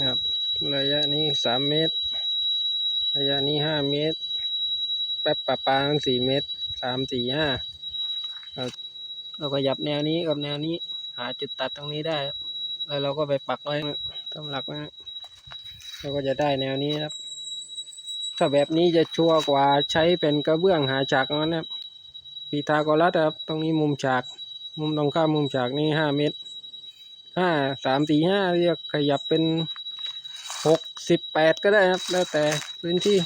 นะครับ ระยะนี้สามเมตร ระยะนี้ห้าเมตร แป๊บปะปาสี่เมตรสามสี่ห้าเราเราก็ยับแนวนี้กับแนวนี้ หาจุดตัดตรงนี้ได้ แล้วเราก็ไปปักไว้ทำหลักไว้นะเราก็จะได้แนวนี้ครับ ถ้าแบบนี้จะชัวร์กว่าใช้เป็นกระเบื้องหาฉากนั้นนะครับปีทากรัสครับ ตรงนี้มุมฉาก มุมตรงข้ามมุมฉากนี่ห้าเมตรห้าสามสี่ห้าเรียกขยับเป็น หกสิบแปดก็ได้ครับ แล้วแต่พื้นที่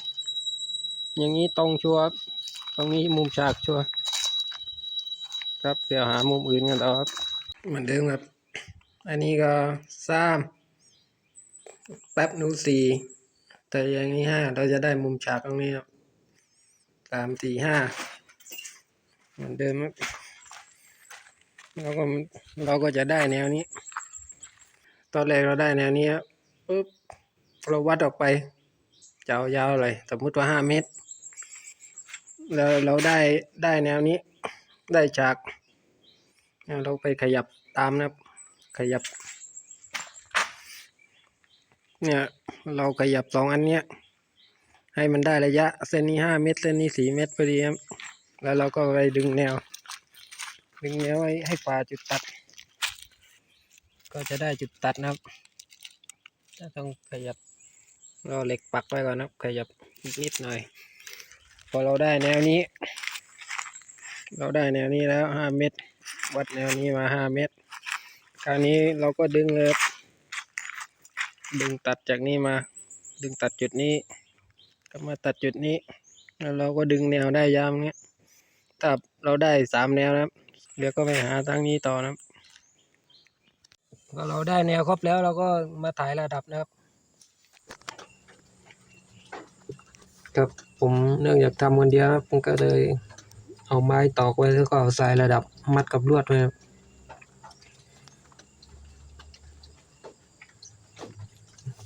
อย่างนี้ตรงชัวร์ตรงนี้มุมฉากชัวร์ครับเดี๋ยวหามุมอื่นกันต่อครับเหมือนเดิมครับ อันนี้ก็สามแป๊บนูสี่แต่อย่างนี้ห้าเราจะได้มุมฉากตรงนี้ครับสามสี่ห้าเหมือนเดิมครับเราก็เราก็จะได้แนวนี้ ตอนแรกเราได้แนวนี้ครับปุ๊บ เราวัดออกไปจะเอายาวเลยสมมุติว่าห้าเมตร แล้วเราได้ได้แนวนี้ได้จากเราไปขยับตามนะครับ ขยับ เนี่ยเราขยับสองอันเนี้ยให้มันได้ระยะเส้นนี้ห้าเมตร เส้นนี้สี่เมตรพอดีครับแล้วเราก็ไปดึงแนว ดึงแนวไว้ให้ฝ่าจุดตัด ก็จะได้จุดตัดนะครับจะต้องขยับ เราเหล็กปักไว้ก่อนนะครับขยับอีกนิดหน่อย พอเราได้แนวนี้ เราได้แนวนี้แล้วห้าเมตร วัดแนวนี้มาห้าเมตร คราวนี้เราก็ดึงเลยดึงตัดจากนี้มา ดึงตัดจุดนี้ก็มาตัดจุดนี้ แล้วเราก็ดึงแนวได้ยาวเงี้ยถ้าเราได้สามแนวนะครับเดี๋ยวก็ไปหาทางนี้ต่อนะครับพอเราได้แนวครบแล้วเราก็มาถ่ายระดับนะครับ ครับ ผมเนื่องจากทำคนเดียวครับผมก็เลยเอาไม้ตอกไว้แล้วก็เอาสายระดับมัดกับลวดไว้ครับ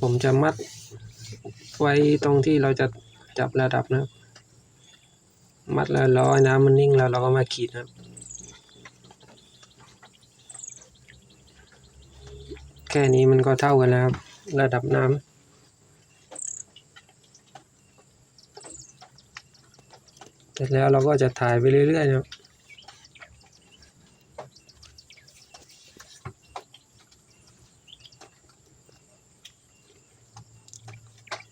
ผมจะมัดไว้ตรงที่เราจะจับระดับนะ มัดแล้วรอให้น้ำมันนิ่งแล้วเราก็มาขีดนะครับแค่นี้มันก็เท่ากันแล้วครับ ระดับน้ำ เสร็จแล้วเราก็จะถ่ายไปเรื่อยๆนะครับ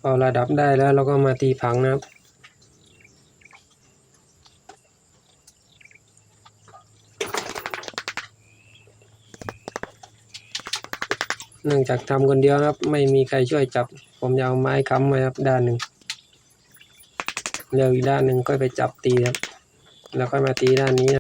พอระดับได้แล้วเราก็มาตีผังนะครับเนื่องจากทำคนเดียวครับ ไม่มีใครช่วยจับ ผมจะเอาไม้ค้ำไว้ครับด้านหนึ่ง เล้วอีกด้านหนึ่งก็ไปจับตีครับ แล้วค่อยมาตีด้านนี้